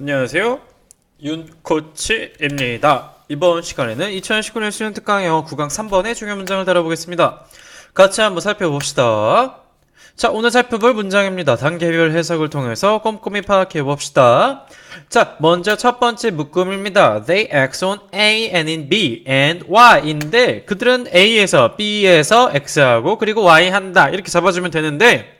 안녕하세요. 윤코치입니다. 이번 시간에는 2019년 수능 특강 영어 9강 3번의 중요 문장을 다뤄보겠습니다. 같이 한번 살펴봅시다. 자, 오늘 살펴볼 문장입니다. 단계별 해석을 통해서 꼼꼼히 파악해 봅시다. 자, 먼저 첫 번째 묶음입니다. They X on A and in B and Y인데 그들은 A에서 B에서 X하고 그리고 Y 한다. 이렇게 잡아주면 되는데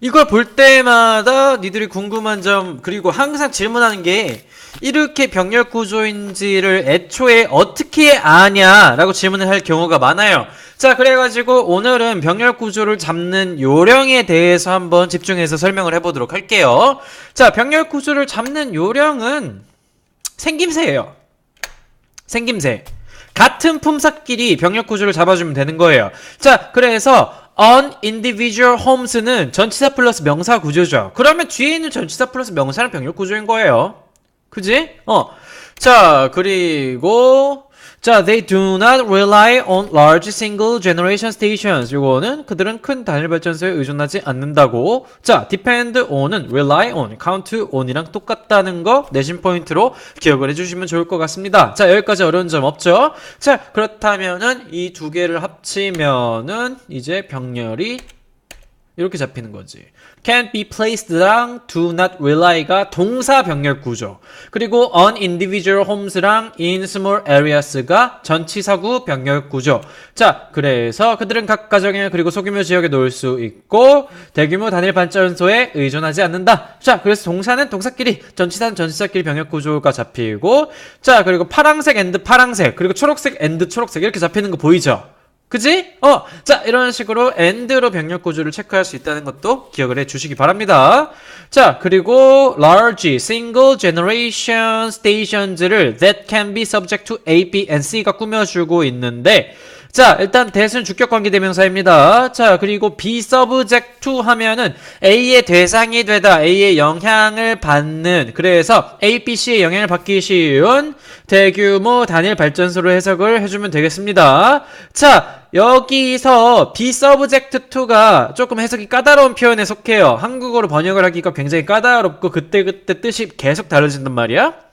이걸 볼 때마다 니들이 궁금한 점 그리고 항상 질문하는 게 이렇게 병렬 구조인지를 애초에 어떻게 아냐라고 질문을 할 경우가 많아요. 자, 그래가지고 오늘은 병렬 구조를 잡는 요령에 대해서 한번 집중해서 설명을 해보도록 할게요. 자, 병렬 구조를 잡는 요령은 생김새예요. 생김새. 같은 품사끼리 병력 구조를 잡아주면 되는 거예요. 자, 그래서 on individual homes는 전치사 플러스 명사 구조죠. 그러면 뒤에 있는 전치사 플러스 명사는 병력 구조인 거예요. 그지? 어. 자, 그리고 자, they do not rely on large single generation stations. 요거는 그들은 큰 단일 발전소에 의존하지 않는다고. 자, depend on은 rely on, count on이랑 똑같다는 거 내신 포인트로 기억을 해주시면 좋을 것 같습니다. 자, 여기까지 어려운 점 없죠? 자, 그렇다면은 이 두 개를 합치면은 이제 병렬이 이렇게 잡히는 거지. can't be place드랑 do not rely가 동사 병렬 구조. 그리고 on individual homes랑 in small areas가 전치사구 병렬 구조. 자, 그래서 그들은 각 가정에 그리고 소규모 지역에 놓을 수 있고 대규모 단일 발전소에 의존하지 않는다. 자, 그래서 동사는 동사끼리, 전치사는 전치사끼리 병렬 구조가 잡히고 자, 그리고 파랑색 앤드 파랑색 그리고 초록색 앤드 초록색 이렇게 잡히는 거 보이죠? 그지? 어, 자, 이런 식으로 AND로 병력 구조를 체크할 수 있다는 것도 기억을 해 주시기 바랍니다. 자, 그리고 large single generation stations를 that can be subject to A, B, and C가 꾸며주고 있는데, 자, 일단 대은 주격 관계 대명사입니다. 자, 그리고 be subject to 하면은 A의 대상이 되다, A의 영향을 받는, 그래서 A, B, C의 영향을 받기 쉬운 대규모 단일 발전소로 해석을 해주면 되겠습니다. 자, 여기서 be subject to가 조금 해석이 까다로운 표현에 속해요. 한국어로 번역을 하기가 굉장히 까다롭고 그때그때 뜻이 계속 다르진단 말이야.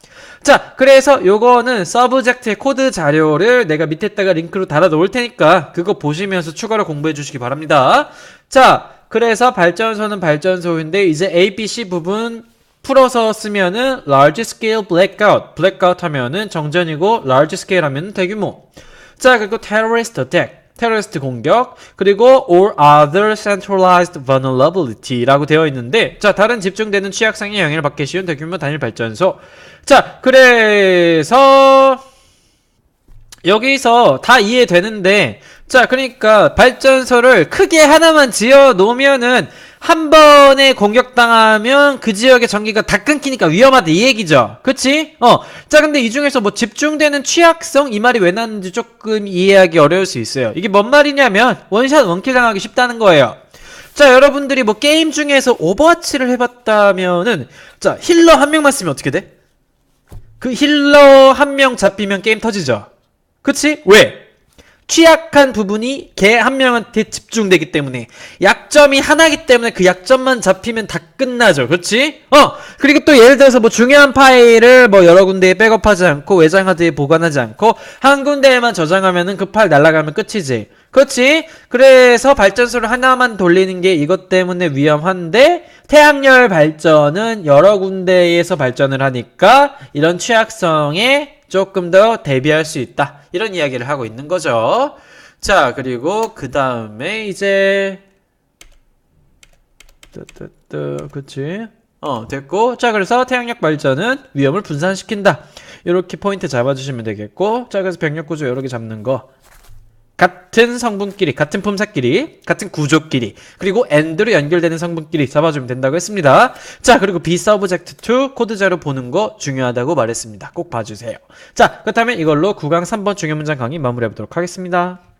자, 그래서 요거는 서브젝트의 코드 자료를 내가 밑에다가 링크로 달아 놓을 테니까 그거 보시면서 추가로 공부해 주시기 바랍니다. 자, 그래서 발전소는 발전소인데 이제 A, B, C 부분 풀어서 쓰면은 large scale blackout, blackout 하면은 정전이고 large scale 하면은 대규모. 자, 그리고 terrorist attack. 테러리스트 공격 그리고 or other centralized vulnerability라고 되어 있는데 자 다른 집중되는 취약성에 영향을 받기 쉬운 대규모 단일 발전소. 자 그래서 여기서 다 이해되는데 자 그러니까 발전소를 크게 하나만 지어 놓으면은 한 번에 공격당하면 그 지역의 전기가 다 끊기니까 위험하다 이 얘기죠 그치? 어 자 근데 이 중에서 뭐 집중되는 취약성 이 말이 왜 나왔는지 조금 이해하기 어려울 수 있어요 이게 뭔 말이냐면 원샷 원킬 당하기 쉽다는 거예요 자 여러분들이 뭐 게임 중에서 오버워치를 해봤다면은 자 힐러 한 명만 쓰면 어떻게 돼? 그 힐러 한 명 잡히면 게임 터지죠 그치? 왜? 취약한 부분이 걔 한 명한테 집중되기 때문에 약점이 하나기 때문에 그 약점만 잡히면 다 끝나죠 그렇지? 어 그리고 또 예를 들어서 뭐 중요한 파일을 뭐 여러 군데에 백업하지 않고 외장 하드에 보관하지 않고 한 군데에만 저장하면은 그 파일 날아가면 끝이지 그렇지? 그래서 발전소를 하나만 돌리는 게 이것 때문에 위험한데 태양열 발전은 여러 군데에서 발전을 하니까 이런 취약성에 조금 더 대비할 수 있다. 이런 이야기를 하고 있는 거죠. 자, 그리고 그 다음에 이제 뜨뜨뜨 그치? 어, 됐고. 자, 그래서 태양력 발전은 위험을 분산시킨다. 이렇게 포인트 잡아주시면 되겠고. 자, 그래서 병력 구조 여러 개 잡는 거. 같은 성분끼리, 같은 품사끼리, 같은 구조끼리, 그리고 AND로 연결되는 성분끼리 잡아주면 된다고 했습니다. 자, 그리고 B 서브젝트 2 코드 자료 보는 거 중요하다고 말했습니다. 꼭 봐주세요. 자, 그렇다면 이걸로 9강 3번 중요 문장 강의 마무리해보도록 하겠습니다.